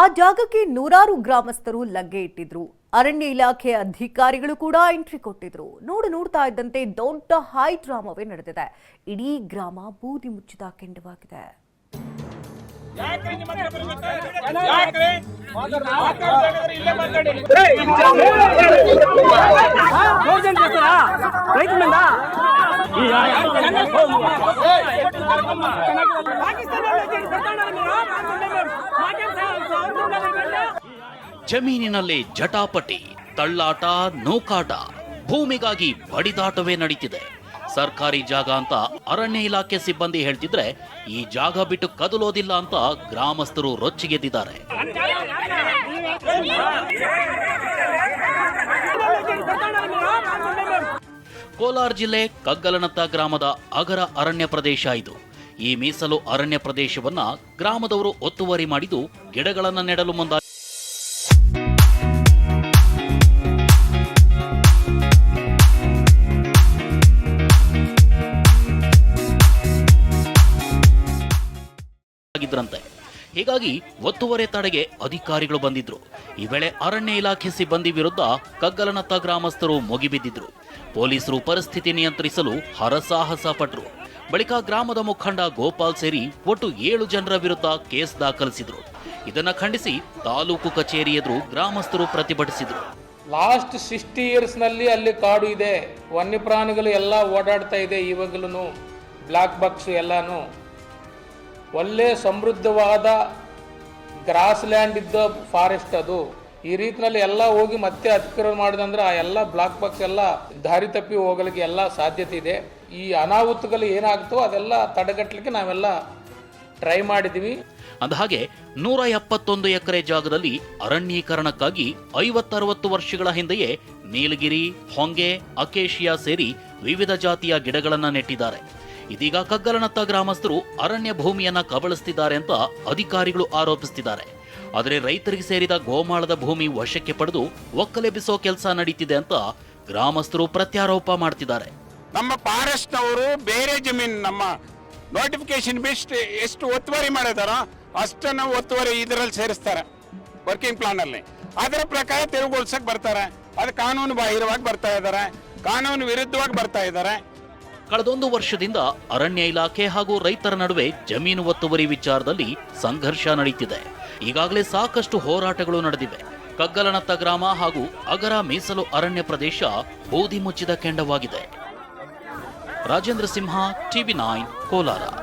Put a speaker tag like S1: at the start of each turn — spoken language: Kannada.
S1: ಆ ಜಾಗಕ್ಕೆ ನೂರಾರು ಗ್ರಾಮಸ್ಥರು ಲಗ್ಗೆ ಇಟ್ಟಿದ್ರು. ಅರಣ್ಯ ಇಲಾಖೆ ಅಧಿಕಾರಿಗಳು ಕೂಡ ಎಂಟ್ರಿ ಕೊಟ್ಟಿದ್ರು. ನೋಡು ನೋಡ್ತಾ ಇದ್ದಂತೆ ದೊಡ್ಡ ಹೈ ಡ್ರಾಮಾವೇ ನಡೆದಿದೆ. ಇಡೀ ಗ್ರಾಮ ಬೂದಿ ಮುಚ್ಚಿದ ಕೆಂಡವಾಗಿದೆ.
S2: ಯಾಕ್ರಿ
S3: ಜಮೀನಿನಲ್ಲಿ ಜಟಾಪಟಿ, ತಳ್ಳಾಟ, ನೌಕಾಟ ಭೂಮಿಗಾಗಿ ಬಡಿದಾಟವೇ ನಡೀತಿದೆ. ಸರ್ಕಾರಿ ಜಾಗ ಅಂತ ಅರಣ್ಯ ಇಲಾಖೆ ಸಿಬ್ಬಂದಿ ಹೇಳ್ತಿದ್ರೆ ಈ ಜಾಗ ಬಿಟ್ಟು ಕದಲೋದಿಲ್ಲ ಅಂತ ಗ್ರಾಮಸ್ಥರು ರೊಚ್ಚಿಗೆದ್ದಿದ್ದಾರೆ. ಕೋಲಾರ ಜಿಲ್ಲೆ ಕಗ್ಗಲನತ್ತ ಗ್ರಾಮದ ಅಗರ ಅರಣ್ಯ ಪ್ರದೇಶ ಇದು. ಈ ಮೀಸಲು ಅರಣ್ಯ ಪ್ರದೇಶವನ್ನ ಗ್ರಾಮದವರು ಒತ್ತುವರಿ ಮಾಡಿದ್ದು ಗಿಡಗಳನ್ನ ನೆಡಲು ಮುಂದಾಗಿ ಆಗಿದ್ರಂತೆ. ಹೀಗಾಗಿ ಒತ್ತುವರಿ ತಡೆಗೆ ಅಧಿಕಾರಿಗಳು ಬಂದಿದ್ರು. ಈ ವೇಳೆ ಅರಣ್ಯ ಇಲಾಖೆ ಸಿಬ್ಬಂದಿ ವಿರುದ್ಧ ಕಗ್ಗಲನತ್ತ ಗ್ರಾಮಸ್ಥರು ಮುಗಿಬಿದ್ದಿದ್ರು. ಪೊಲೀಸರು ಪರಿಸ್ಥಿತಿ ನಿಯಂತ್ರಿಸಲು ಹರಸಾಹಸ ಪಟ್ಟರು ಬಳಿಕ ಗ್ರಾಮದ ಮುಖಂಡ ಗೋಪಾಲ್ ಸೇರಿ ಒಟ್ಟು ಏಳು ಜನರ ವಿರುದ್ಧ ಕೇಸ್ ದಾಖಲಿಸಿದ್ರು. ಇದನ್ನ ಖಂಡಿಸಿ ತಾಲೂಕು ಕಚೇರಿ ಎದುರು ಗ್ರಾಮಸ್ಥರು ಪ್ರತಿಭಟಿಸಿದ್ರು.
S4: ಲಾಸ್ಟ್ ಸಿಕ್ಸ್ಟಿ ಇಯರ್ಸ್ನಲ್ಲಿ ಅಲ್ಲಿ ಕಾಡು ಇದೆ. ವನ್ಯಪ್ರಾಣಿಗಳು ಎಲ್ಲ ಓಡಾಡ್ತಾ ಇದೆ ಇವಾಗಲೂ ಬ್ಲಾಕ್ ಬಾಕ್ಸ್ ಎಲ್ಲಾನು. ಒಳ್ಳೆ ಸಮೃದ್ಧವಾದ ಗ್ರಾಸ್ ಲ್ಯಾಂಡ್ ಇದ್ದ ಫಾರೆಸ್ಟ್ ಅದು. ಈ ರೀತಿಯಲ್ಲಿ ಎಲ್ಲ ಹೋಗಿ ಮತ್ತೆ ಅತಿಕ್ರಮಣ ಮಾಡಿದಂದ್ರೆ ಆ ಎಲ್ಲ ಬ್ಲಾಕ್ ಬಾಕ್ಸ್ ಎಲ್ಲ ದಾರಿ ತಪ್ಪಿ ಹೋಗಲಿಕ್ಕೆ ಎಲ್ಲ ಸಾಧ್ಯತೆ ಇದೆ. ಈ ಅನಾಹುತಗಳು ಏನಾಗ್ತವೋ ಅದೆಲ್ಲ ತಡೆಗಟ್ಟಲಿಕ್ಕೆ ನಾವೆಲ್ಲ ಟ್ರೈ ಮಾಡಿದ್ದೀವಿ.
S3: ಅಂದಹಾಗೆ ನೂರ ಎಪ್ಪತ್ತೊಂದು ಎಕರೆ ಜಾಗದಲ್ಲಿ ಅರಣ್ಯೀಕರಣಕ್ಕಾಗಿ ಐವತ್ತರವತ್ತು ವರ್ಷಗಳ ಹಿಂದೆಯೇ ನೀಲಗಿರಿ, ಹೊಂಗೆ, ಅಕೇಶಿಯಾ ಸೇರಿ ವಿವಿಧ ಜಾತಿಯ ಗಿಡಗಳನ್ನು ನೆಟ್ಟಿದ್ದಾರೆ. ಇದೀಗ ಕಗ್ಗಲನತ್ತ ಗ್ರಾಮಸ್ಥರು ಅರಣ್ಯ ಭೂಮಿಯನ್ನ ಕಬಳಿಸ್ತಿದ್ದಾರೆ ಅಂತ ಅಧಿಕಾರಿಗಳು ಆರೋಪಿಸ್ತಿದ್ದಾರೆ. ಆದರೆ ರೈತರಿಗೆ ಸೇರಿದ ಗೋಮಾಳದ ಭೂಮಿ ವಶಕ್ಕೆ ಪಡೆದು ಒಕ್ಕಲೆಬ್ಬಿಸೋ ಕೆಲಸ ನಡೀತಿದೆ ಅಂತ ಗ್ರಾಮಸ್ಥರು ಪ್ರತ್ಯಾರೋಪ ಮಾಡ್ತಿದ್ದಾರೆ.
S2: ನಮ್ಮ ಫಾರೆಸ್ಟ್ ಅವರು ಬೇರೆ ಜಮೀನ್, ನಮ್ಮ ನೋಟಿಫಿಕೇಶನ್ ಬಿಸ್ಟ್ ಎಷ್ಟು ಒತ್ತುವರಿ ಮಾಡಿದಾರ ಅಷ್ಟನ್ನು ಒತ್ತುವರಿ ಇದರಲ್ಲಿ ಸೇರಿಸ್ತಾರೆ ವರ್ಕಿಂಗ್ ಪ್ಲಾನ್ ಅಲ್ಲಿ ಅದರ ಪ್ರಕಾರ ತೆರವುಗೊಳಿಸಕ್ ಬರ್ತಾರೆ. ಅದು ಕಾನೂನು ಬಾಹಿರವಾಗಿ ಬರ್ತಾ ಇದ್ದಾರೆ. ಕಾನೂನು ವಿರುದ್ಧವಾಗಿ ಬರ್ತಾ ಇದ್ದಾರೆ.
S3: ಕಳೆದೊಂದು ವರ್ಷದಿಂದ ಅರಣ್ಯ ಇಲಾಖೆ ಹಾಗೂ ರೈತರ ನಡುವೆ ಜಮೀನು ಒತ್ತುವರಿ ವಿಚಾರದಲ್ಲಿ ಸಂಘರ್ಷ ನಡೀತಿದೆ. ಈಗಾಗಲೇ ಸಾಕಷ್ಟು ಹೋರಾಟಗಳು ನಡೆದಿವೆ. ಕಗ್ಗಲನತ್ತ ಗ್ರಾಮ ಹಾಗೂ ಅಗರ ಮೀಸಲು ಅರಣ್ಯ ಪ್ರದೇಶ ಬೂದಿ ಮುಚ್ಚಿದ ಕೆಂಡವಾಗಿದೆ. Rajendra Simha, TV nine, Kolar.